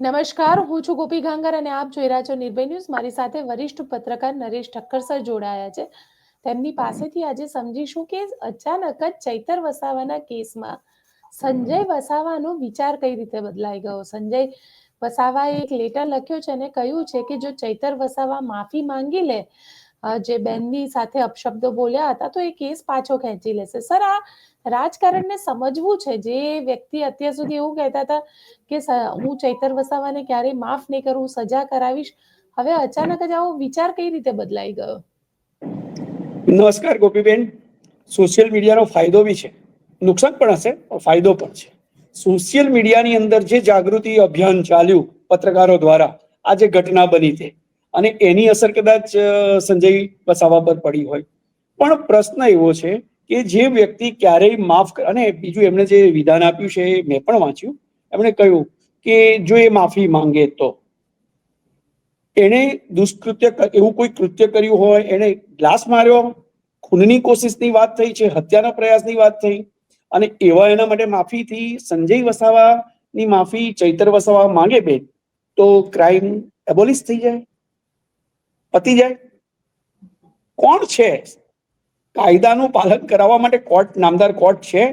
નમસ્કાર, હું છું ગોપી ગાંગર અને આપ જોઈ રહ્યા છો નિર્ભય ન્યૂઝ. મારી સાથે વરિષ્ઠ પત્રકાર નરેશ ઠક્કર સર જોડાયા છે. તેમની પાસેથી આજે સમજીશું કે અચાનક જ ચૈતર વસાવાના કેસમાં સંજય વસાવાનો વિચાર કઈ રીતે બદલાઈ ગયો? સંજય વસાવાએ એક લેટર લખ્યો છે અને કહ્યું છે કે જો ચૈતર વસાવા માફી માંગી લે જે બેનની સાથે અપશબ્દો બોલ્યા હતા, તો એ કેસ પાછો ખેંચી લેશે. સર, આ રાજકારણને સમજવું છે. જે વ્યક્તિ અત્યાર સુધી એવું કહેતા હતા કે હું ચૈતર વસાવાને ક્યારેય માફ નહીં કરું, સજા કરાવીશ. હવે અચાનક જ આવો વિચાર કઈ રીતે બદલાઈ ગયો? નમસ્કાર, ગોપીબેન. સોશિયલ મીડિયાનો ફાયદો બી છે. નુકસાન પણ હશે ફાયદો પણ છે. સોશિયલ મીડિયાની અંદર જે જાગૃતિ અભિયાન ચાલ્યું પત્રકારો દ્વારા, આ જે ઘટના બની તે અને એની અસર કદાચ સંજય વસાવા પર પડી હોય. પણ પ્રશ્ન એવો છે કે જે વ્યક્તિ ક્યારેય માફ અને બીજું એમણે જે વિધાન આપ્યું છે એ મેં પણ વાંચ્યું. એમણે કહ્યું કે જો એ માફી માંગે તો. એણે દુષ્કૃત્ય એવું કોઈ કૃત્ય કર્યું હોય, એણે ગ્લાસ માર્યો, ખૂનની કોશિશની વાત થઈ છે, હત્યાના પ્રયાસની વાત થઈ. અને એવા એના માટે માફીથી સંજય વસાવાની માફી ચૈતર વસાવા માંગે બેન, તો ક્રાઇમ એબોલિશ થઈ જાય. પતી જાય. કોણ છે? કાયદાનું પાલન કરાવવા માટે કોર્ટ, નામદાર કોર્ટ છે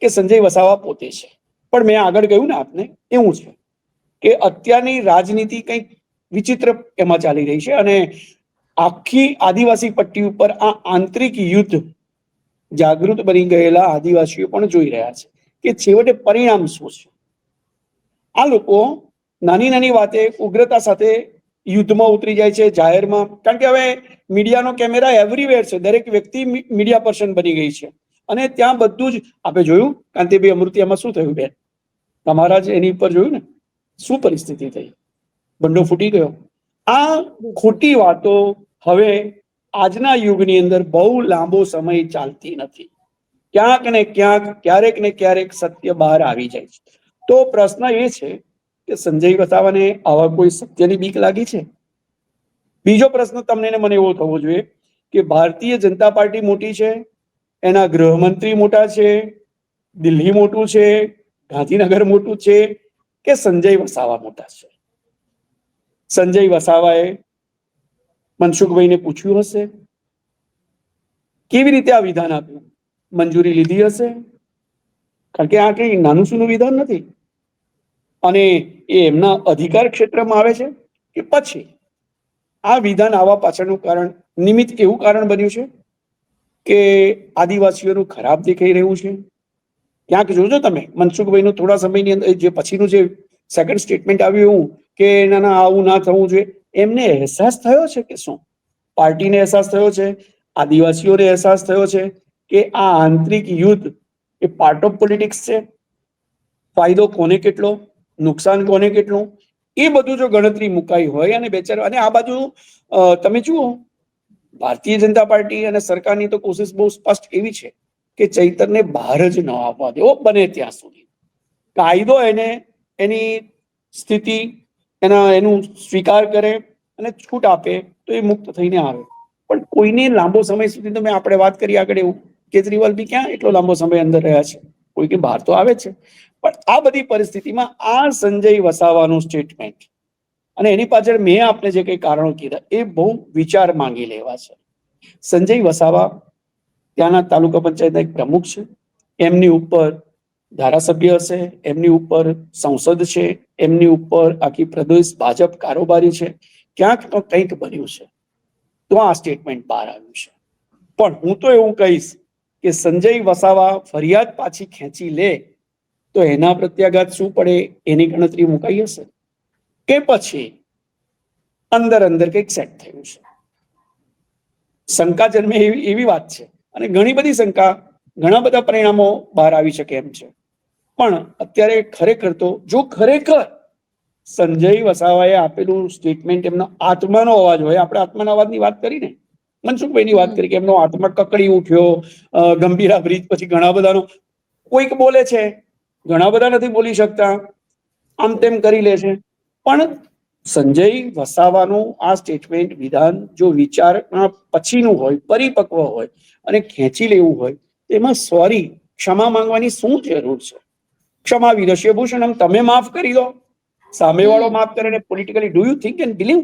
કે સંજય વસાવા પોતે છે? પણ મેં આગળ કહ્યું ને આપને, એવું છે કે અત્યારની રાજનીતિ કંઈક વિચિત્ર એમાં ચાલી રહી છે અને આખી આદિવાસી પટ્ટી ઉપર આ આંતરિક યુદ્ધ જાગૃત બની ગયેલા આદિવાસીઓ પણ જોઈ રહ્યા છે કે છેવટે પરિણામ શું છે? આ લોકો નાની નાની વાતે ઉગ્રતા સાથે યુદ્ધમાં ઉતરી જાય છે, જાહેરમાં. કારણ કે હવે મીડિયાનો કેમેરા એવરીવેર છે. દરેક વ્યક્તિ મીડિયા પર્સન બની ગઈ છે. અને ત્યાં બધું જ આપણે જોયું. કાંતિભાઈ અમૃતિયામાં શું થયું બેન? તમારા જ એની પર જોયું ને? શું પરિસ્થિતિ થઈ? બંડો ફૂટી ગયો. આ ખોટી વાતો હવે આજના યુગની અંદર બહુ લાંબો સમય ચાલતી નથી. ક્યાંક ને ક્યાંક, ક્યારેક ને ક્યારેક સત્ય બહાર આવી જાય છે. તો પ્રશ્ન એ છે કે સંજય વસાવાને આવા કોઈ સત્યની બીક લાગી છે? બીજો પ્રશ્ન તમને મને એવો થવો જોઈએ કે ભારતીય જનતા પાર્ટી મોટી છે, એના ગૃહમંત્રી મોટા છે, દિલ્હી મોટું છે, ગાંધીનગર મોટું છે કે સંજય વસાવા મોટા છે? સંજય વસાવાએ મનસુખભાઈને પૂછ્યું હશે, કેવી રીતે આ વિધાન આપ્યું? મંજૂરી લીધી હશે? કારણ કે આ કઈ નાનું સૂનું વિધાન નથી. અને એ એમના અધિકાર ક્ષેત્રમાં આવે છે કે પછી આ વિધાન આવવા પાછળનું કારણ, નિમિત્ત એવું કારણ બન્યું છે કે આદિવાસીઓનું ખરાબ દેખાઈ રહ્યું છે? ક્યાંક જોજો તમે, મનસુખભાઈનું થોડા સમયની અંદર, જે પછીનું જે સેકન્ડ સ્ટેટમેન્ટ આવ્યું એવું, કે ના ના, આવું ના થવું જોઈએ, એમને અહેસાસ થયો છે કે શું? પાર્ટીને અહેસાસ થયો છે? આદિવાસીઓને અહેસાસ થયો છે કે આ આંતરિક યુદ્ધ એ પાર્ટ ઓફ પોલિટિક્સ છે? ફાયદો કોને કેટલો? નુકસાન કોને કેટલું? એ બધું જો ગણતરી મુકાઈ હોય અને બેચારા અને આ બાજુ તમે જુઓ, ભારતીય જનતા પાર્ટી અને સરકારની તો કોશિશ બહુ સ્પષ્ટ એવી છે કે ચૈતરને બહાર જ ન આવવા દેવો બને ત્યાં સુધી. કાયદો એને, એની સ્થિતિ, એના, એનું સ્વીકાર કરે અને છૂટ આપે તો એ મુક્ત થઈને આવે. પણ કોઈને લાંબો સમય સુધી તમે આપણે વાત કરી આગળ એવું. કેજરીવાલ બી ક્યાં એટલો લાંબો સમય અંદર રહ્યા છે? કોઈ કે બહાર તો આવે છે. પણ આ બધી પરિસ્થિતિમાં આ સંજય વસાવાનું સ્ટેટમેન્ટ અને એની પાછળ મેં આપને જે કઈ કારણો કીધા, એ બહુ વિચાર માંગી લેવા છે. સંજય વસાવા ત્યાંના તાલુકા પંચાયતના એક પ્રમુખ છે. એમની ઉપર ધારાસભ્ય હશે, એમની ઉપર સંસદ છે, એમની ઉપર આખી પ્રદેશ ભાજપ કારોબારી છે. ક્યાંક તો કંઈક બન્યું છે. તો આ સ્ટેટમેન્ટ બહાર આવ્યું છે. પણ હું તો એવું કહીશ કે સંજય વસાવા ફરિયાદ પાછી ખેંચી લે તો એના પ્રત્યાઘાત શું પડે? એની ગણતરી મુકાઈ હશે? કે પછી અંદર અંદર કંઈક સેટ થયું છે. શંકા જન્મે એવી વાત છે. અને ઘણી બધી શંકા, ઘણા બધા પરિણામો બહાર આવી શકે એમ છે. પણ અત્યારે ખરેખર તો, જો ખરેખર સંજય વસાવાએ આપેલું સ્ટેટમેન્ટ એમનો આત્માનો અવાજ હોય, આપણે આત્માના અવાજની વાત કરીને મનસુખભાઈની વાત કરી કે એમનો આત્મા કકડી ઉઠ્યો ગંભીરા બ્રિજ પછી ઘણા બધાનો, કોઈક બોલે છે ઘણા બધા નથી બોલી શકતા. આમ તેમ કરી લે છે. પણ સંજય વસાવાનું આ સ્ટેટમેન્ટ વિધાન જો વિચાર પછીનું હોય પરિપક્વ હોય અને ખેંચી લેવું હોય એમાં સોરી ક્ષમા માંગવાની શું જરૂર છે? ક્ષમા વિરસ્ય આમ તમે માફ કરી દો. સામેવાળો. માફ કરે ને politically do you think and believe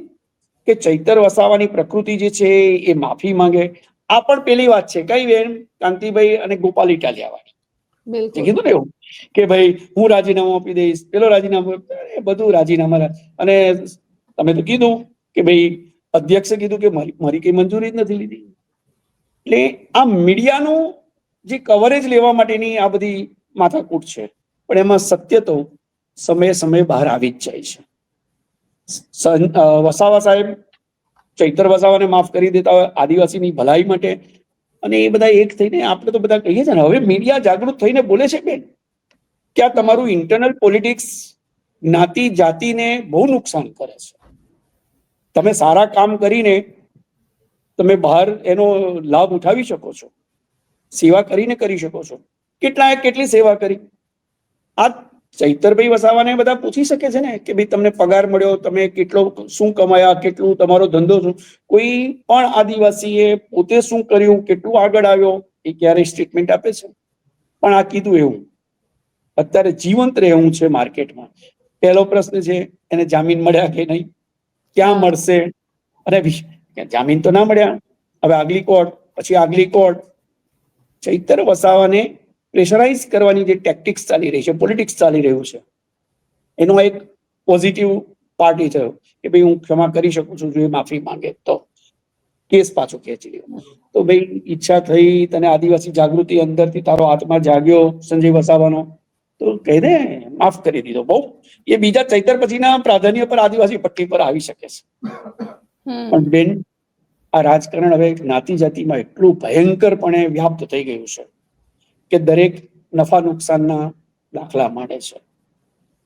કે ચૈતર વસાવાની પ્રકૃતિ જે છે એ માફી માંગે? આ પણ પેલી વાત છે. કઈ બેન? કાંતિભાઈ અને ગોપાલ ઇટાલિયા વાળી. જે બિલકુલ કીધું ને એવું કે ભાઈ, હું રાજીનામું આપી દઈશ, પેલો રાજીનામું, એ બધું રાજીનામા અને તમે તો કીધું કે ભાઈ, અધ્યક્ષે કીધું કે મારી મારી કઈ મંજૂરી જ નથી લીધી. એટલે આ મીડિયાનું જે કવરેજ લેવા માટેની આ બધી માથાકૂટ છે, પણ એમાં સત્ય તો સમયે સમયે બહાર આવી જ જાય છે. વસાવા સાહેબ ચૈતર વસાવાને માફ કરી દેતા હોય, આદિવાસીની ભલાઈ માટે અને એ બધા એક થઈને આપણે તો બધા કહીએ છીએ ને, હવે મીડિયા જાગૃત થઈને બોલે છે બેન કે આ તમારું ઇન્ટરનલ પોલિટિક્સ જ્ઞાતિ જાતિને બહુ નુકસાન કરે છે. તમે સારા કામ કરીને તમે બહાર એનો લાભ ઉઠાવી શકો છો, સેવા કરીને કરી શકો છો. કેટલાએ કેટલી સેવા કરી? આ ચૈતરભાઈ વસાવાને બધા પૂછી શકે છે ને કે ભાઈ તમને પગાર મળ્યો, તમે કેટલો, શું કમાયા, કેટલું તમારો ધંધો શું? કોઈ પણ આદિવાસીએ પોતે શું કર્યું, કેટલું આગળ આવ્યો, એ ક્યારેય સ્ટેટમેન્ટ આપે છે. પણ આ કીધું એવું. અત્યારે જીવંત રહેવું છે માર્કેટમાં. પહેલો પ્રશ્ન છે, એને જામીન મળ્યા કે નહીં? ક્યાં મળશે? અને જામીન તો ના મળ્યા. હવે આગલી કોર્ટ, પછી આગલી કોર્ટ. ચૈતર વસાવાને પ્રેશરાઇઝ કરવાની જે ટેક્ટિક્સ ચાલી રહી છે પોલિટિક્સ ચાલી રહ્યું છે એનો એક પોઝિટિવ પાર્ટી થયો કે ભાઈ હું ક્ષમા કરી શકું છું જો એ માફી માંગે તો. કેસ પાછો ખેંચી લ્યો. તો ભાઈ ઈચ્છા થઈ તને આદિવાસી જાગૃતિ અંદરથી તારો આત્મા જાગ્યો સંજય વસાવાનો તો કહી દે માફ કરી દીધો. બહુ એ બીજા ચૈતર પછીના પ્રાધાન્ય પર આદિવાસી પટ્ટી પર આવી શકે છે. પણ બેન આ રાજકારણ હવે જ્ઞાતિ જાતિમાં એટલું ભયંકરપણે વ્યાપ્ત થઈ ગયું છે. કે દરેક નફા નુકસાનના દાખલા માંડે છે.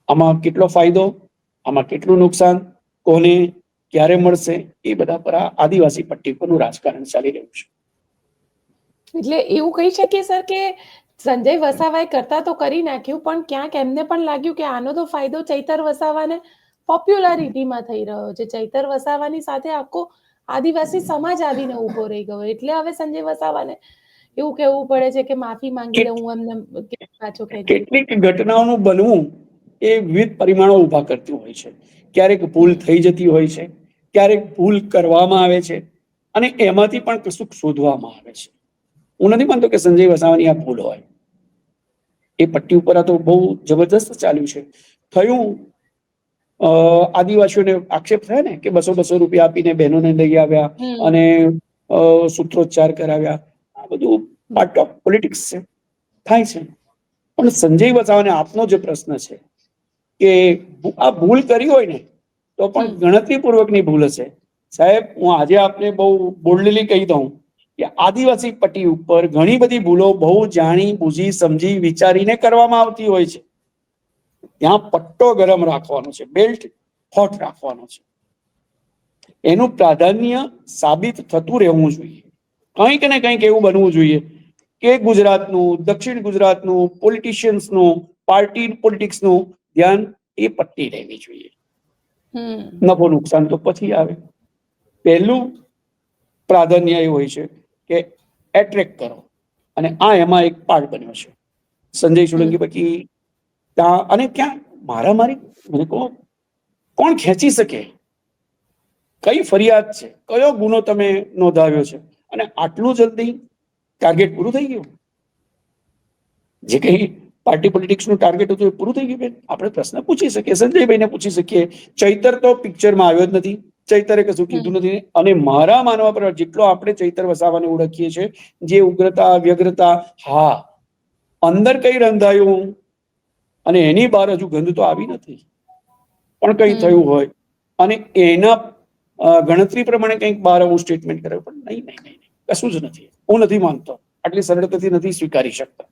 આમાં કેટલો ફાયદો? આમાં કેટલું નુકસાન? કોને ક્યારે મળશે? એ બધા પર આ આદિવાસી પટ્ટી પરનું રાજકારણ ચાલી રહ્યું છે. એટલે એવું કહી શકીએ, સર, કે સંજય વસાવાએ કરતા તો કરી નાખ્યું, પણ ક્યાંક એમને પણ લાગ્યું કે આનો તો ફાયદો ચૈતર વસાવાને પોપ્યુલારિટીમાં થઈ રહ્યો છે. ચૈતર વસાવાની સાથે આખો આદિવાસી સમાજ આવીને ઊભો રહી ગયો. એટલે હવે સંજય વસાવાને એવું કહેવું પડે છે કે માફી માંગી લે હું એમને પાછો કેટલીક ઘટનાઓનું બનવું એ વિવિધ પરિમાણો ઊભા કરતું હોય છે. ક્યારેક ભૂલ થઈ જતી હોય છે ક્યારેક ભૂલ કરવામાં આવે છે અને એમાંથી પણ કશુંક શોધવામાં આવે છે. હું નથી માનતો કે સંજય વસાવાની આ ભૂલ હોય. એ પટ્ટી ઉપર આ તો બહુ જબરદસ્ત ચાલ્યું છે. થયું આદિવાસીઓને આક્ષેપ થયા ને કે બસો બસો રૂપિયા આપીને બહેનોને લઈ આવ્યા અને સૂત્રોચ્ચાર કરાવ્યા. આ બધું પાર્ટ ઓફ પોલિટિક્સ છે થાય છે. પણ સંજય વસાવાને આપનો જે પ્રશ્ન છે કે આ ભૂલ કરી હોય ને તો પણ ગણતરીપૂર્વકની ભૂલ હશે. સાહેબ હું આજે આપને બહુ બોલ્ડલી કહી દઉં કે આદિવાસી પટ્ટી ઉપર ઘણી બધી ભૂલો બહુ જાણી બુજી સમજી વિચારીને કરવામાં આવતી હોય છે. ત્યાં પટ્ટો ગરમ રાખવાનો છે બેલ્ટ હોટ રાખવાનો છે. એનું પ્રાધાન્ય સાબિત થતું રહેવું જોઈએ. કંઈક ને કંઈક એવું બનવું જોઈએ. કે ગુજરાતનું દક્ષિણ ગુજરાતનું પોલિટિશિયન્સનું પાર્ટી પોલિટિક્સનું ધ્યાન એ પટ્ટી રહેવી જોઈએ. નફો નુકસાન તો પછી આવે. પહેલું પ્રાધાન્ય એ હોય છે કે એટ્રેક્ટ કરો. અને આ એમાં એક પાર્ટ બન્યો છે. સંજય સોલંકી પછી ત્યાં અને ક્યાં? મારામારી મને કહો. કોણ ખેંચી શકે? કઈ ફરિયાદ છે? કયો ગુનો તમે નોંધાવ્યો છે? અને આટલું જલ્દી ટાર્ગેટ પૂરું થઈ ગયું? જે કંઈ પાર્ટી પોલિટિક્સનું ટાર્ગેટ હતું એ પૂરું થઈ ગયું બેન? આપણે પ્રશ્ન પૂછી શકીએ સંજયભાઈને પૂછી શકીએ. ચૈતર તો પિક્ચરમાં આવ્યો જ નથી. ચૈતરે કશું કીધું નથી. અને મારા માનવા પર જેટલો આપણે ચૈતર વસાવાને ઓળખીએ છીએ જે ઉગ્રતા વ્યગ્રતા હા અંદર કઈ રંધાયું? અને એની બહાર હજુ ગંધ તો આવી નથી. પણ કઈ થયું હોય. અને એના ગણતરી પ્રમાણે કંઈક બહાર હું સ્ટેટમેન્ટ કરે પણ નહીં નહીં નહીં નહીં. કશું જ નથી. હું નથી માનતો. આટલી સરળતાથી નથી સ્વીકારી શકતા.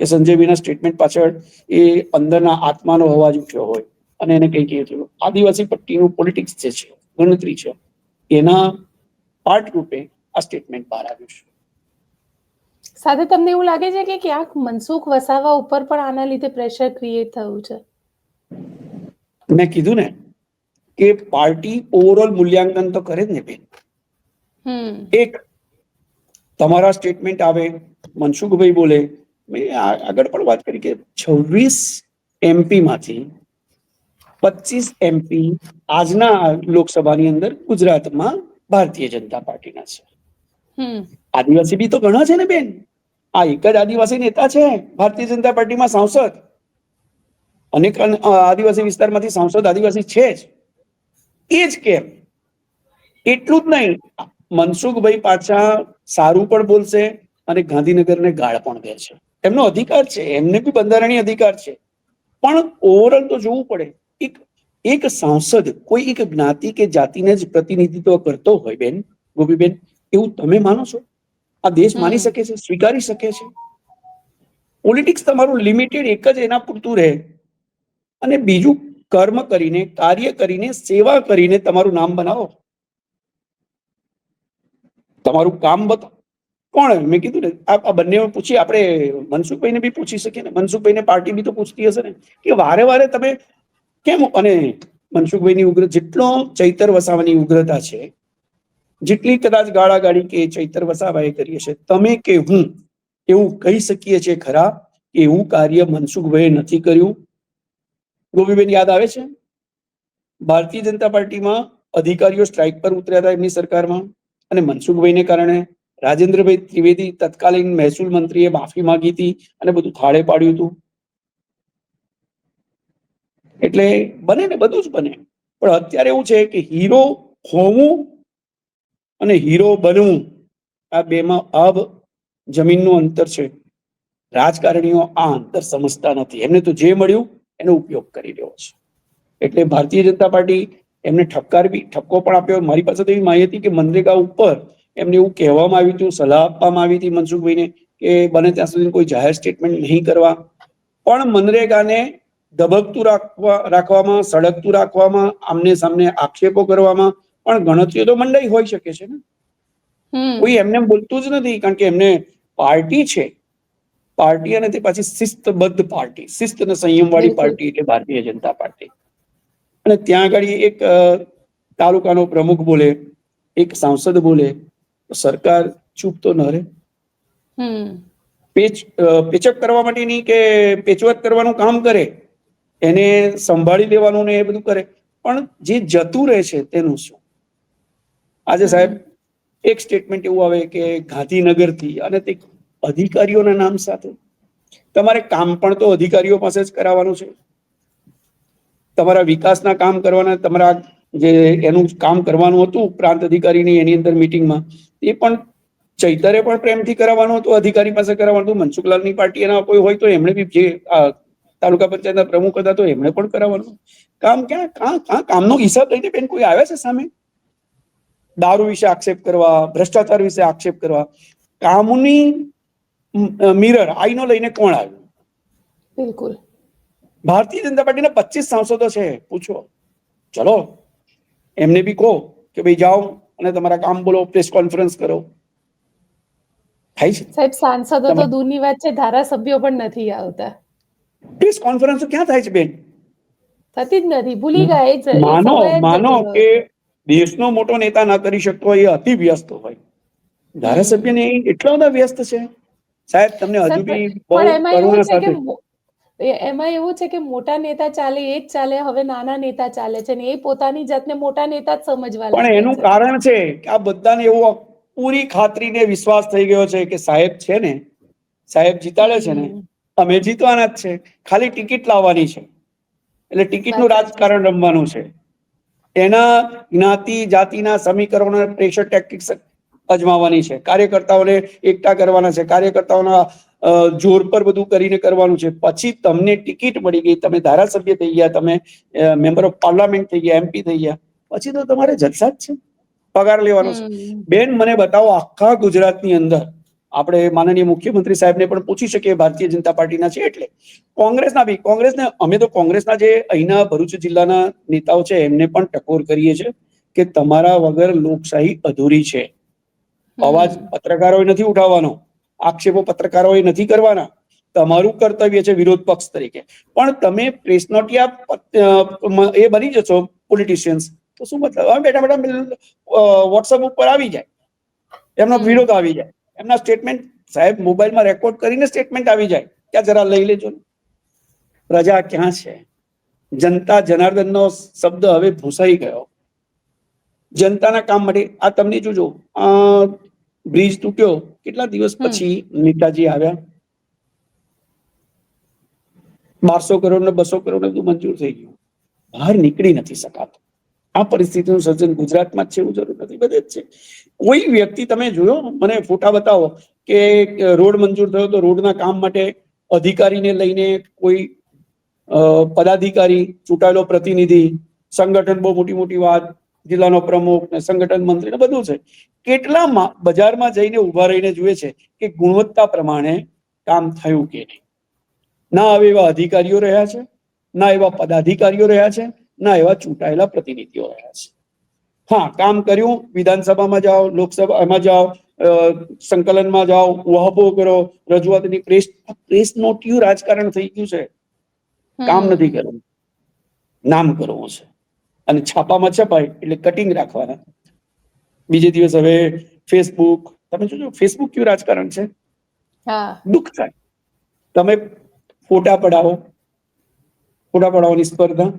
કે સંજયભાઈના સ્ટેટમેન્ટ પાછળ એ અંદરના આત્માનો અવાજ ઉઠ્યો હોય અને એને કંઈક એ થયું આદિવાસી પટ્ટીનું પોલિટિક્સ જે છે ગણતરી છે એના પાર્ટ રૂપે આ સ્ટેટમેન્ટ બહાર આવ્યું છે. સાથે તમને એવું લાગે છે કે ક્યાંક મનસુખ વસાવા ઉપર પણ આના લીધે પ્રેશર ક્રિએટ થયું છે? મેં કીધું ને કે પાર્ટી ઓવરઓલ મૂલ્યાંકન તો કરે જ ને બેન. એક તમારા સ્ટેટમેન્ટ આવે મનસુખભાઈ બોલે મેં આગળ પણ વાત કરી કે છવ્વીસ એમપી માંથી પચીસ એમપી આજના લોકસભાની અંદર ગુજરાતમાં ભારતીય જનતા પાર્ટીના છે. આદિવાસી બી તો ઘણા છે ને બેન? આ એક જ આદિવાસી નેતા છે ભારતીય જનતા પાર્ટીમાં સાંસદ. અનેક આદિવાસી વિસ્તારમાંથી સાંસદ આદિવાસી છે જ. એ જ કેમ? એટલું જ નહીં. મનસુખભાઈ પાછા સારું પણ બોલશે અને ગાંધીનગરને ગાળ પણ દે છે એમનો અધિકાર છે એમને બી બંધારણીય અધિકાર છે. પણ ઓવરઓલ તો જોવું પડે એક એક સાંસદ કોઈ એક જ્ઞાતિ કે જાતિને જ પ્રતિનિધિત્વ કરતો હોય બેન ગોપીબેન એવું તમે માનો છો? આ દેશ માની શકે છે સ્વીકારી શકે છે? પોલિટિક્સ તમારું લિમિટેડ એક જ એના પૂરતું રહે. અને બીજું કર્મ કરીને કાર્ય કરીને સેવા કરીને તમારું નામ બનાવો. તમારું કામ બતાવો કોણ? મેં કીધું ને આ બંને પૂછી, આપણે મનસુખભાઈને બી પૂછી શકીએ ને, મનસુખભાઈને પાર્ટી બી તો પૂછતી હશે ને, કે વારે વારે તમે કેમ અને મનસુખભાઈની ઉગ્ર જેટલો ચૈતર વસાવાની ઉગ્રતા છે, જેટલી કદાચ ગાળાગાળી કે ચૈતર વસાવાએ કરી હશે, તમે કે હું એવું કહી શકીએ છીએ ખરા કે એવું કાર્ય મનસુખભાઈએ નથી કર્યું? ગોપીબેન યાદ આવે છે? ભારતીય જનતા પાર્ટીમાં અધિકારીઓ સ્ટ્રાઇક પર ઉતર્યા હતા એમની સરકારમાં. અને મનસુખભાઈને કારણે રાજેન્દ્રભાઈ ત્રિવેદી તત્કાલીન મહેસૂલ મંત્રીએ માફી માંગી હતી અને બધું થાળે પાડ્યું હતું. એટલે બને ને બધું જ બને. પણ અત્યારે એવું છે કે હીરો હોવું અને હીરો બનવું આ બેમાં અબ જમીનનું અંતર છે. રાજકારણીઓ આ અંતર સમજતા નથી. એમને તો જે મળ્યું એનો ઉપયોગ કરી રહ્યો છે. એટલે ભારતીય જનતા પાર્ટી એમને ઠપકાર બી ઠપકો પણ આપ્યો. મારી પાસે તો એવી માહિતી કે મનરેગા ઉપર એમને એવું કહેવામાં આવ્યું હતું સલાહ આપવામાં આવી હતી મનસુખભાઈને કે બને ત્યાં સુધી કોઈ જાહેર સ્ટેટમેન્ટ નહીં કરવા. પણ મનરેગાને ધબકતું રાખવા રાખવામાં સળગતું રાખવામાં આમને સામને આક્ષેપો કરવામાં પણ ગણતરીઓ તો મંડાઈ હોઈ શકે છે ને. કોઈ એમને બોલતું જ નથી કારણ કે એમને પાર્ટી છે. પાર્ટી અને તે પાછી શિસ્તબદ્ધ પાર્ટી શિસ્ત અને સંયમ વાળી પાર્ટી એટલે ભારતીય જનતા પાર્ટી. અને ત્યાં આગળ એક તાલુકાનો પ્રમુખ બોલે એક સાંસદ બોલે તો સરકાર ચૂપ તો ન રહે. પેચ પેચઅપ કરવા માટેની કે પેચવત કરવાનું કામ કરે એને સંભાળી લેવાનું ને એ બધું કરે. પણ જે જતું રહે છે તેનું શું? આજે સાહેબ એક સ્ટેટમેન્ટ એવું આવે કે ગાંધીનગરથી અને તે અધિકારીઓના નામ સાથે. તમારે કામ પણ તો અધિકારીઓ પાસે જ કરાવવાનું છે. તમારા વિકાસના કામ કરવાના, તમારા જે એનું કામ કરવાનું હતું પ્રાંત અધિકારીની એની અંદર મિટિંગમાં એ પણ ચૈતરે પણ પ્રેમથી કરાવવાનું હતું, અધિકારી પાસે કરાવવાનું હતું. મનસુખલાલની પાર્ટી એના કોઈ હોય તો એમણે બી જે તાલુકા પંચાયતના પ્રમુખ હતા તો એમણે પણ કરાવવાનું. કામ ક્યાં, કાં કાં કામનો હિસાબ લઈને બેન કોઈ આવે છે સામે? દારૂ વિશે આક્ષેપ કરવા, ભ્રષ્ટાચાર વિશે આક્ષેપ કરવા. કામની મિરર આઈનો લઈને કોણ આવ્યું? બિલકુલ. ભારતીય જનતા પાર્ટીના પચીસ સાંસદો છે. પૂછો. ચલો એમને બી કહો કે ભાઈ જાઓ અને તમારા કામ બોલો પ્રેસ કોન્ફરન્સ કરો. થાય છે. સાહેબ સાંસદો તો દૂરની વાત છે ધારાસભ્યો પણ નથી આવતા. પ્રેસ કોન્ફરન્સ ક્યાં થાય છે બેન? થતી જ નથી. ભૂલી ગયા છે માનો માનો કે દેશનો મોટો નેતા ના કરી શકતો હોય એ અતિ વ્યસ્ત હોય. ધારાસભ્યને એટલા બધા વ્યસ્ત છે. સાહેબ તમને હજુ બી બહુ કરુણા સાથે એમાં એવું છે કે મોટા નેતા ચાલે એ જ ચાલે હવે નાના નેતા ચાલે છે ને એ પોતાની જાતને મોટા નેતા જ સમજવા પણ એનું કારણ છે કે આ બધાને એવો પૂરી ખાતરીને વિશ્વાસ થઈ ગયો છે કે સાહેબ છે ને સાહેબ જીતાડે છે ને અમે જીતવાના જ છે. ખાલી ટિકિટ લાવવાની છે. એટલે ટિકિટનું રાજકારણ રમવાનું છે. એના જ્ઞાતિ જાતિના સમીકરણો પ્રેશર ટેક્ટિક્સ અજમાવાની છે. કાર્યકર્તાઓને એકઠા કરવાના છે. કાર્યકર્તાઓના જોર પર બધું કરીને કરવાનું છે. પછી તમને ટિકિટ મળી ગઈ તમે ધારાસભ્ય થઈ ગયા તમે મેમ્બર ઓફ પાર્લામેન્ટ થઈ ગયા એમપી થઈ ગયા. પછી તો તમારે જલસા જ છે. પગાર લેવાનો છે. બેન મને બતાવો આખા ગુજરાતની અંદર આપણે માનનીય મુખ્યમંત્રી સાહેબને પણ પૂછી શકીએ ભારતીય જનતા પાર્ટીના છે એટલે. કોંગ્રેસના બી કોંગ્રેસને અમે તો કોંગ્રેસના જે અહીંના ભરૂચ જિલ્લાના નેતાઓ છે એમને પણ ટકોર કરીએ છીએ કે તમારા વગર લોકશાહી અધૂરી છે. અવાજ પત્રકારોએ નથી ઉઠાવવાનો. આક્ષેપો પત્રકારોએ નથી કરવાના. તમારું કર્તવ્ય છે વિરોધ પક્ષ તરીકે. પણ તમે પ્રેસ નોટિયા એ બની જશો પોલિટિશિયન્સ તો શું મતલબ? હવે બેઠા બેઠા વોટ્સઅપ ઉપર આવી જાય. એમનો વિરોધ આવી જાય. એમના સ્ટેટમેન્ટ સાહેબ મોબાઈલમાં રેકોર્ડ કરીને સ્ટેટમેન્ટ આવી જાય. ત્યાં જરા લઈ લેજો. પ્રજા ક્યાં છે? જનતા જનાર્દનનો શબ્દ હવે ભૂસાઈ ગયો. જનતાના કામ માટે આ તમને જોજો બ્રિજ તૂટ્યો. કેટલા દિવસ પછી નેતાજી આવ્યા? બારસો કરોડ ને બસો કરોડ ને બધું મંજૂર થઈ ગયું. બહાર નીકળી નથી શકાતું. આ પરિસ્થિતિનું સર્જન ગુજરાતમાં જ છે એવું જરૂર નથી. બધે જ છે. કોઈ વ્યક્તિ તમે જોયો? મને ફોટા બતાવો કે રોડ મંજૂર થયો તો રોડના કામ માટે અધિકારીને લઈને કોઈ પદાધિકારી ચૂંટાયેલો પ્રતિનિધિ સંગઠન બહુ મોટી મોટી વાત જિલ્લાનો પ્રમુખ ને સંગઠન મંત્રી ને બધું છે. કેટલા બજારમાં જઈને ઊભા રહીને જુએ છે કે ગુણવત્તા પ્રમાણે કામ થયું કે નહીં? ના હવે એવા અધિકારીઓ રહ્યા છે ના એવા પદાધિકારીઓ રહ્યા છે ના એવા ચૂંટાયેલા પ્રતિનિધિઓ રહ્યા છે. હા કામ કર્યું વિધાનસભામાં જાઓ લોકસભામાં જાઓ સંકલનમાં જાઓ વહબો કરો રજૂઆતની પ્રેસ પ્રેસ નોટિયું રાજકારણ થઈ ગયું છે. કામ નથી કરવું. નામ કરવું છે. અને છાપામાં છપાય એટલે કટિંગ રાખવાના. બીજે દિવસ હવે ફેસબુક તમે જોજો ફેસબુક કયું રાજકારણ છે? દુઃખ થાય. તમે ફોટા પડાવો. ફોટા પડાવવાની સ્પર્ધા.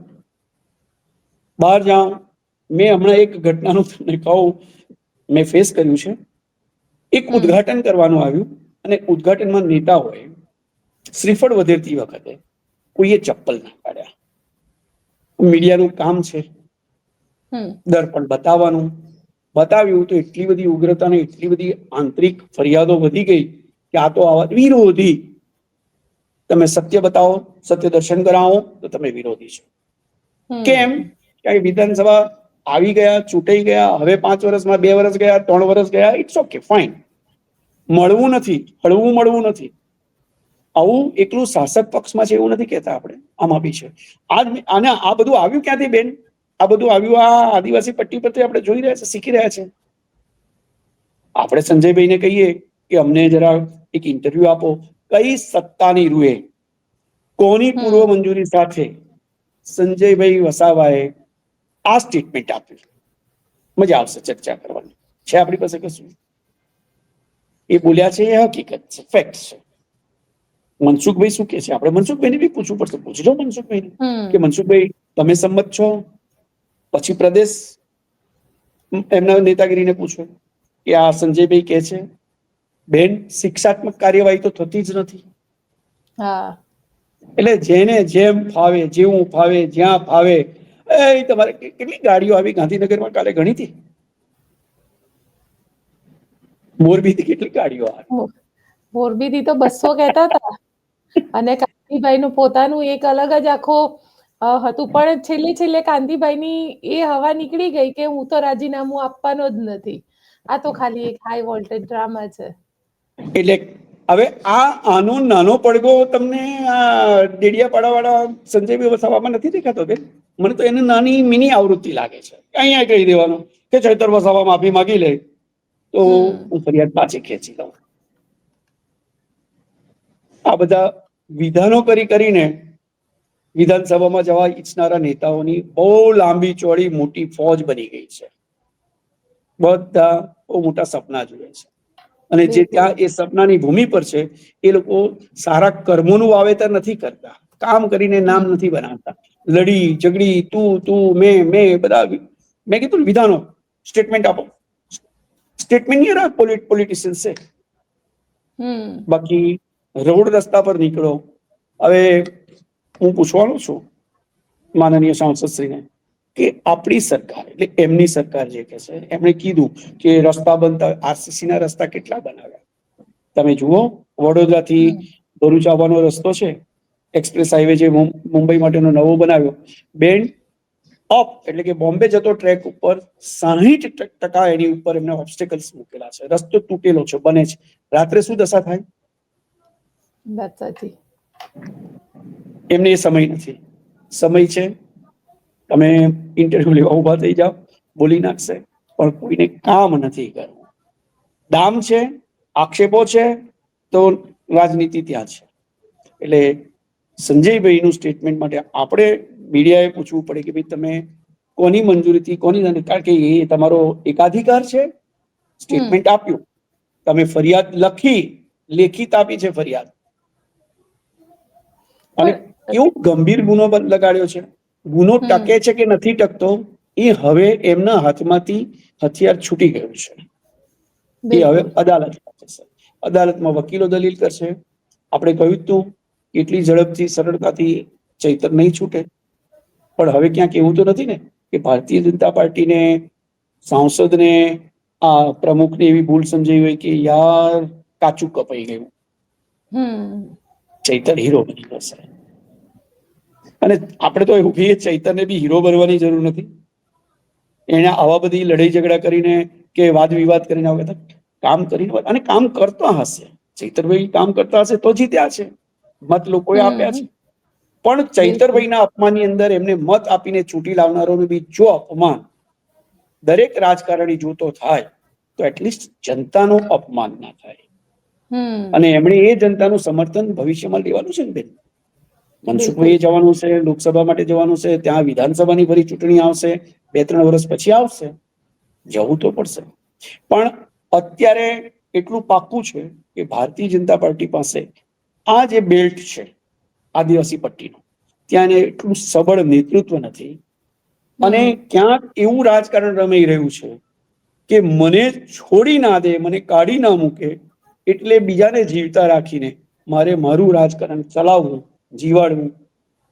બહાર જાઓ. મેં હમણાં એક ઘટનાનું તમને કહું. મેં ફેસ કર્યું છે. એક ઉદઘાટન કરવાનું આવ્યું અને ઉદ્ઘાટનમાં નેતાઓએ શ્રીફળ વધેરતી વખતે કોઈએ ચપ્પલ ના કાઢ્યા મીડિયાનું કામ છે. દર્પણ બતાવવાનું. બતાવ્યું તો એટલી બધી ઉગ્રતા ને એટલી બધી આંતરિક ફરિયાદો વધી ગઈ કે આ તો આવા વિરોધી. તમે સત્ય બતાવો સત્ય દર્શન કરાવો તો તમે વિરોધી છો. કેમ? કે વિધાનસભા આવી ગયા ચૂંટાઈ ગયા હવે પાંચ વર્ષમાં બે વર્ષ ગયા ત્રણ વર્ષ ગયા ઇટ્સ ઓકે ફાઇન મળવું નથી હળવું મળવું નથી. આવું એકલું શાસક પક્ષમાં છે એવું નથી કહેતા આપણે. આમાં બી છે. આજ આને આ બધું આવ્યું ક્યાંથી બેન? આ બધું આવ્યું આ આદિવાસી પટ્ટી પરથી આપણે જોઈ રહ્યા છે શીખી રહ્યા છે. આપણે સંજયભાઈને કહીએ કે અમને જરા એક ઇન્ટરવ્યુ આપો. કઈ સત્તાની રૂએ? કોની પૂર્વ મંજૂરી સાથે સંજયભાઈ વસાવાએ આ સ્ટેટમેન્ટ આપ્યું મજા આવશે ચર્ચા કરવાની. છે આપણી પાસે કશું? એ બોલ્યા છે એ હકીકત છે ફેક્ટ છે. મનસુખભાઈ શું કે છે? આપણે મનસુખભાઈને બી પૂછવું પડશે. પૂછજો મનસુખભાઈને. કે મનસુખભાઈ તમે સંમત છો? પછી પ્રદેશ એમના નેતાગીરીને પૂછો કે આ સંજયભાઈ કે છે બેન શિક્ષાત્મક કાર્યવાહી તો થતી જ નથી. એટલે જેને જેમ ફાવે જેવું ફાવે જ્યાં ફાવે એ તમારે કેટલી ગાડીઓ આવી ગાંધીનગરમાં કાલે ગણી હતી? મોરબીથી કેટલી ગાડીઓ આવી? મોરબીથી તો બસો કહેતા હતા. અને કાંતિભાઈ નું પોતાનું એક અલગ જ આખો અ, હતું. પણ છેલ્લે છેલ્લે કાંતિભાઈની એ હવા નીકળી ગઈ કે હું તો રાજીનામું આપવાનો જ નથી. આ તો ખાલી એક હાઈ વોલ્ટેજ ડ્રામા છે. એટલે હવે આ આનો નાનો પડઘો તમને આ ડેડિયાપાડા વાળા સંજય વસાવામાં નથી દેખાતો બેન? મને તો એને નાની મિની આવૃત્તિ લાગે છે. અહીંયા કહી દેવાનું કે ચૈતર વસાવા માફી માંગી લે. તો હું ફરિયાદ પાછી ખેંચી લઉં. આ બધા વિધાનો કરી કરીને વિધાનસભામાં જવા ઈચ્છનારા નેતાઓની બહુ લાંબી ચોડી મોટી ફોજ બની ગઈ છે. બધા બહુ મોટા સપના જોઈએ છે. અને જે ત્યાં એ સપનાની ભૂમિ પર છે એ લોકો સારા કર્મોનું વાવેતર નથી કરતા. કામ કરીને નામ નથી બનાવતા. લડી ઝઘડી તું તું મેં મેં બધા મેં કીધું વિધાનો. સ્ટેટમેન્ટ આપો. સ્ટેટમેન્ટ નહીં પોલિટિશિયન્સ છે. બાકી રોડ રસ્તા પર નીકળો. હવે હું પૂછવાનો છું માનનીય સાંસદશ્રીને કે આપણી સરકાર, એટલે એમની સરકાર જે કે છે, એમણે કીધું કે રસ્તા બનતા આરસીસી ના રસ્તા કેટલા બનાવ્યા? તમે જુઓ, વડોદરાથી. ભરૂચ આવવાનો રસ્તો છે, એક્સપ્રેસ હાઈવે જે મુંબઈ માટેનો નવો બનાવ્યો. બેન્ડ અપ એટલે કે બોમ્બે જતો ટ્રેક ઉપર સાહીઠ ટકા એની ઉપર એમને ઓબ્સ્ટેકલ્સ મૂકેલા છે. રસ્તો તૂટેલો છે, બને છે. રાત્રે શું દશા થાય? એમને એ સમય નથી. સમય છે. તમે ઇન્ટરવ્યુ લેવા ઊભા થઈ જાઓ. બોલી નાખશે. પણ કોઈને કામ નથી કરવું. દામ છે આક્ષેપો છે તો રાજનીતિ ત્યાં છે. એટલે સંજયભાઈનું સ્ટેટમેન્ટ માટે આપણે મીડિયાએ પૂછવું પડે કે ભાઈ તમે કોની મંજૂરીથી કોની નથી કારણ કે એ તમારો એકાધિકાર છે. સ્ટેટમેન્ટ આપ્યું. તમે ફરિયાદ લખી લેખિત આપી છે ફરિયાદ. અને કેવું ગંભીર ગુનો લગાડ્યો છે? ગુનો ટકે છે કે નથી ટકતો એ હવે એમના હાથમાંથી હથિયાર છૂટી ગયું છે. એ હવે અદાલત અદાલતમાં જશે. અદાલતમાં વકીલો દલીલ કરશે. આપણે કહ્યું તું એટલી ઝડપથી સરળતાથી ચૈતર નહીં છૂટે. પણ હવે ક્યાંક એવું તો નથી ને કે ભારતીય જનતા પાર્ટીને સાંસદને આ પ્રમુખને એવી ભૂલ સમજાઈ હોય કે યાર કાચું કપાઈ ગયું. ચૈતર હીરો બની જશે. અને આપણે તો એવું કહીએ ચૈતન્ય બી હીરો બનવાની જરૂર નથી. એને આવા બધી લડાઈ ઝઘડા કરીને કે વાદ વિવાદ કરીને આવે કામ કરીને અને કામ કરતા હશે. ચૈતરભાઈ કામ કરતા હશે તો જીત્યા છે. મત લોકોએ આપ્યા છે. પણ ચૈતરભાઈના અપમાનની અંદર એમને મત આપીને ચૂંટી લાવનારોનું બી જો અપમાન દરેક રાજકારણી જોતો થાય તો એટલીસ્ટ જનતાનું અપમાન ના થાય. અને એમણે એ જનતાનું સમર્થન ભવિષ્યમાં લેવાનું છે ને બેન? મનસુખભાઈ જવાનું છે, લોકસભા માટે જવાનું છે, ત્યાં વિધાનસભાની ફરી ચૂંટણી આવશે બે ત્રણ વર્ષ પછી આવશે, જવું તો પડશે. પણ અત્યારે એટલું પાક્કું છે કે ભારતીય જનતા પાર્ટી પાસે આ જે બેલ્ટ છે, આદિવાસી પટ્ટીનું ત્યાં એટલું સબળ નેતૃત્વ નથી. અને ક્યાંક એવું રાજકારણ રમાઈ રહ્યું છે કે મને છોડી ના દે, મને કાઢી ના મૂકે, એટલે બીજાને જીવતા રાખીને મારે મારું રાજકારણ ચલાવવું જીવાડવું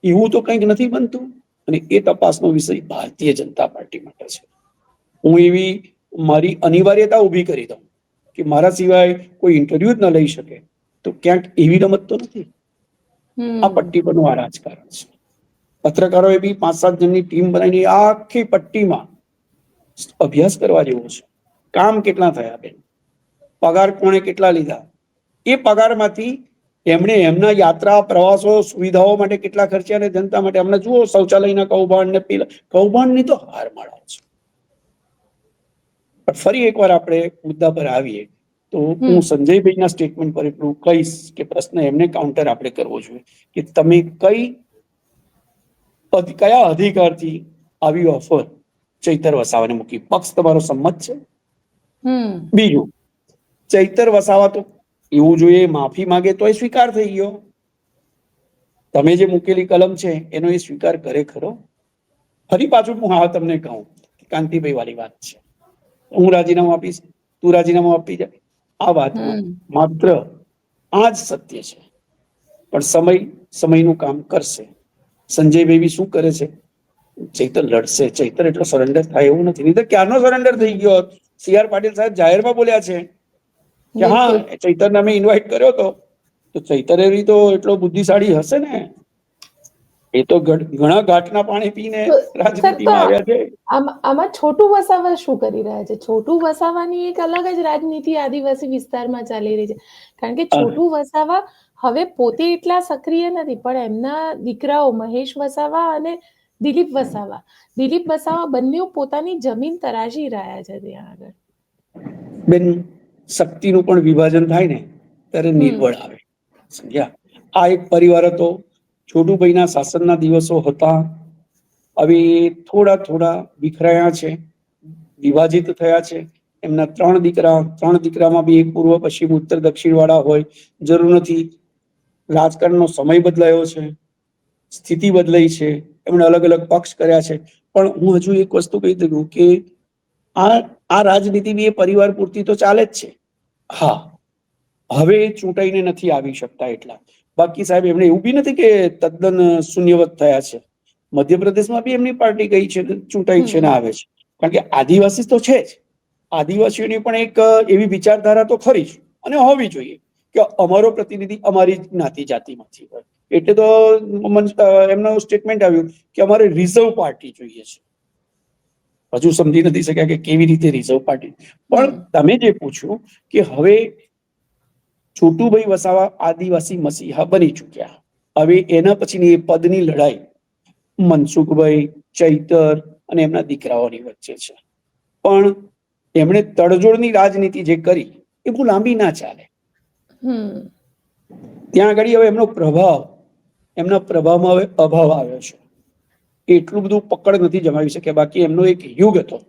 એવું તો કંઈક નથી બનતું. અને એ તપાસનો વિષય ભારતીય જનતા પાર્ટી માટે છે. હું એવી મારી અનિવાર્યતા ઊભી કરી દઉં કે મારા સિવાય કોઈ ઇન્ટરવ્યુ જ ન લઈ શકે તો ક્યાંક એવી રમત તો નથી. આ પટ્ટી પરનું આ રાજકારણ છે. પત્રકારોએ બી પાંચ સાત જણની ટીમ બનાવીને આખી પટ્ટીમાં અભ્યાસ કરવા જેવો છે. કામ કેટલા થયા બેન? પગાર કોણે કેટલા લીધા? એ પગારમાંથી એમણે એમના યાત્રા પ્રવાસો સુવિધાઓ માટે કેટલા ખર્ચ્યા અને જનતા માટે? અમને જુઓ શૌચાલયના કૌભાંડ ને પીલા કૌભાંડની તો હાર માળા છે. પણ ફરી એકવાર આપણે મુદ્દા પર આવીએ તો હું. સંજયભાઈના સ્ટેટમેન્ટ પર એટલું કહીશ કે પ્રશ્ન એમને કાઉન્ટર આપણે કરવો જોઈએ કે તમે કઈ કયા અધિકારથી આવી ઓફર ચૈતર વસાવાને મૂકી? પક્ષ તમારો સંમત છે? બીજું ચૈતર વસાવા તો એવું જોઈએ માફી માંગે તો એ સ્વીકાર થઈ ગયો. તમે જે મૂકેલી કલમ છે એનો એ સ્વીકાર કરે ખરો. ફરી પાછું હું હા તમને કહું કે કાંતિભાઈ વાળી વાત છે. હું રાજીનામું આપીશ તું રાજીનામું આપી જાય આ વાત માત્ર આ જ સત્ય છે. પણ સમય સમયનું કામ કરશે. સંજયભાઈ બી શું કરે છે? ચૈતર લડશે. ચૈતર એટલો સરેન્ડર થાય એવું નથી. નહીં તો ક્યારનો સરેન્ડર થઈ ગયો? સી આર પાટીલ સાહેબ જાહેરમાં બોલ્યા છે. કે હા. ચૈતરને અમે ઇન્વાઇટ કર્યો તો. તો ચૈતર એવી તો એટલો બુદ્ધિશાળી હશે ને? એ તો ઘણા ઘાટના પાણી પીને રાજનીતિમાં આવ્યા છે. આમાં આમાં છોટું વસાવા શું કરી રહ્યા છે? છોટું વસાવાની એક અલગ જ રાજનીતિ આદિવાસી વિસ્તારમાં ચાલી રહી છે. કારણ કે છોટું વસાવા હવે પોતે એટલા સક્રિય નથી પણ એમના દીકરાઓ મહેશ વસાવા અને દિલીપ વસાવા. દિલીપ વસાવા બંને પોતાની જમીન તરાશી રહ્યા છે ત્યાં આગળ. બેન શક્તિનું પણ વિભાજન થાય ને ત્યારે નિર્બળ આવે. સમજ્યા? આ એક પરિવાર હતો. છોટુભાઈના શાસનના દિવસો હતા. હવે થોડા થોડા વિખરાયા છે વિભાજિત થયા છે. એમના ત્રણ દીકરા ત્રણ દીકરામાં બી એક પૂર્વ પશ્ચિમ ઉત્તર દક્ષિણ વાળા હોય. જરૂર નથી. રાજકારણનો સમય બદલાયો છે. સ્થિતિ બદલાઈ છે. એમણે અલગ અલગ પક્ષ કર્યા છે. પણ હું હજુ એક વસ્તુ કહી દઉં કે આ આ રાજનીતિ બી એ પરિવાર પૂરતી તો ચાલે જ છે. હા. હવે એ ચૂંટાઈને નથી આવી શકતા એટલા. બાકી સાહેબ એમણે એવું બી નથી કે તદ્દન શૂન્યવત થયા છે. મધ્યપ્રદેશમાં બી એમની પાર્ટી ગઈ છે ચૂંટાઈ છે ને આવે છે. કારણ કે આદિવાસી તો છે જ. આદિવાસીઓની પણ એક એવી વિચારધારા તો ખરી જ. અને હોવી જોઈએ કે અમારો પ્રતિનિધિ અમારી જ્ઞાતિ જાતિમાંથી હોય. એટલે તો મન- એમનું સ્ટેટમેન્ટ આવ્યું કે અમારે રિઝર્વ પાર્ટી જોઈએ છે. હજુ સમજી નથી શક્યા કે કેવી રીતે રિઝર્વ પાર્ટી પણ તમે જે પૂછ્યું કે હવે છોટુભાઈ વસાવા આદિવાસી મસીહા બની ચૂક્યા. હવે એના પછીની એ પદની લડાઈ મનસુખભાઈ ચૈતર અને એમના દીકરાઓની વચ્ચે છે. પણ એમણે તડજોડની રાજનીતિ જે કરી એ બહુ લાંબી ના ચાલે. ત્યાં આગળ હવે એમનો પ્રભાવ એમના પ્રભાવમાં હવે અભાવ આવ્યો છે. એ એટલું બધું પકડ નથી જમાવી શક્યા બાકી એમનો એક યુગ હતો.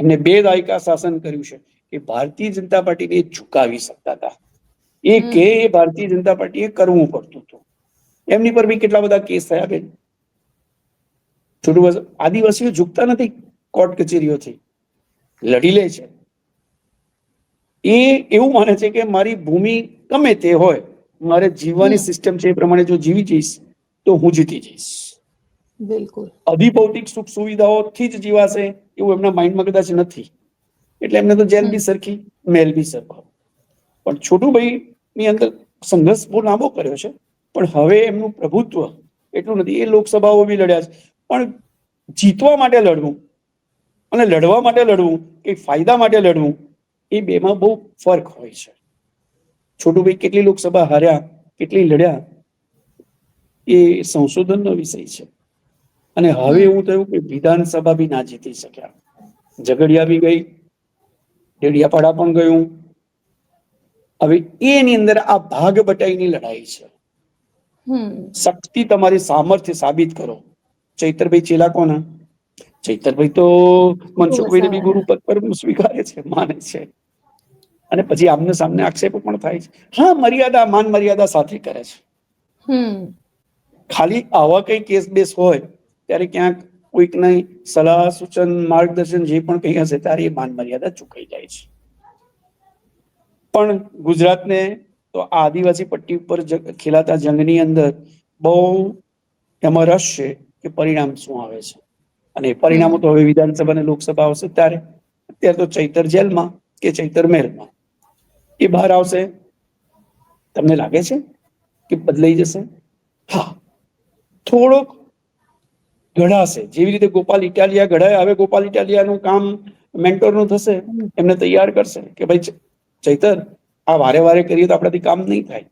એમને બે દાયકા શાસન કર્યું છે એ ભારતીય જનતા પાર્ટીને ઝુકાવી શકતા હતા. એ કે એ ભારતીય જનતા પાર્ટીએ કરવું પડતું હતું. એમની પર બી કેટલા બધા કેસ થયા બેન? છોટું આદિવાસીઓ ઝૂકતા નથી કોર્ટ કચેરીઓથી? લડી લે છે. એ એવું માને છે કે મારી ભૂમિ ગમે તે હોય મારે જીવવાની સિસ્ટમ છે એ પ્રમાણે જો જીવી જઈશ તો હું જીતી જઈશ. બિલકુલ. અધિભૌતિક સુખ સુવિધાઓથી જ જીવાશે એવું એમના માઇન્ડમાં કદાચ નથી. એટલે એમને તો જેલ બી સરખી મેલ બી સરખો. પણ છોટુભાઈ ની અંદર સંઘર્ષ બહુ લાંબો કર્યો છે. પણ હવે એમનું પ્રભુત્વ એટલું નથી. એ લોકસભાઓ બી લડ્યા છે. પણ જીતવા માટે લડવું અને લડવા માટે લડવું કે ફાયદા માટે લડવું એ બેમાં બહુ ફરક હોય છે. છોટુભાઈ કેટલી લોકસભા હાર્યા કેટલી લડ્યા એ સંશોધનનો વિષય છે. અને હવે. એવું થયું કે વિધાનસભા બી ના જીતી શક્યા. ઝઘડિયા બી ગઈ ડેડિયાપાડા પણ ગયું. હવે એની અંદર આ ભાગ બટાઈની લડાઈ છે. શક્તિ તમારી સામર્થ્ય સાબિત કરો. ચૈતરભાઈ ચેલા કોના? ચૈતરભાઈ તો મનસુખભાઈને બી ગુરુ પદ પર સ્વીકારે છે માને છે. અને પછી આમને સામને આક્ષેપો પણ થાય છે. હા મર્યાદા માન મર્યાદા સાથે કરે છે. ખાલી આવા કઈ કેસ બેસ હોય ત્યારે ક્યાંક કોઈકની સલાહ, સૂચન, માર્ગદર્શન જે પણ કંઈ હશે ત્યારે એ માન મર્યાદા ચૂકાઈ જાય છે. પણ ગુજરાતને તો આદિવાસી પટ્ટી ઉપર ખેલાતા જંગની અંદર બહુ એમાં રસ છે કે પરિણામ શું આવે છે. અને પરિણામો તો હવે વિધાનસભા અને લોકસભા આવશે ત્યારે. અત્યારે તો ચૈતર જેલમાં કે ચૈતર મહેલમાં? એ બહાર આવશે. તમને લાગે છે કે બદલાઈ જશે? હા. થોડોક ઘડાશે જેવી રીતે ગોપાલ ઇટાલિયા ઘડાય હવે ગોપાલ ઇટાલિયાનું કામ મેન્ટોરનું થશે એમને તૈયાર કરશે કે ભાઈ ચૈતર આ વારે વારે કરીએ તો આપણાથી કામ નહીં થાય.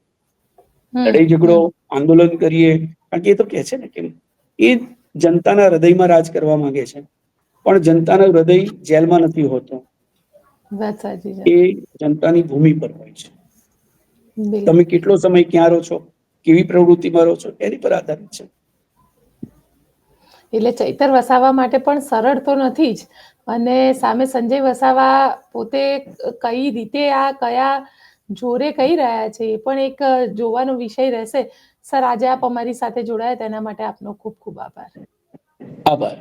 લડાઈ ઝઘડો આંદોલન કરીએ. કારણ કે એ તો કે છે ને કે એ જનતાના હૃદયમાં રાજ કરવા માંગે છે. પણ જનતાનું હૃદય જેલમાં નથી હોતું. એ જનતાની ભૂમિ પર હોય છે. તમે કેટલો સમય ક્યાં રહો છો? કેવી પ્રવૃત્તિમાં રહો છો? એની પર આધારિત છે. એટલે ચૈતર વસાવા માટે પણ સરળ તો નથી જ. અને સામે સંજય વસાવા પોતે કઈ રીતે આ કયા જોરે કહી રહ્યા છે એ પણ એક જોવાનો વિષય રહેશે. સર, આજે આપ અમારી સાથે જોડાયા, તેના માટે આપનો ખૂબ ખૂબ આભાર. આભાર.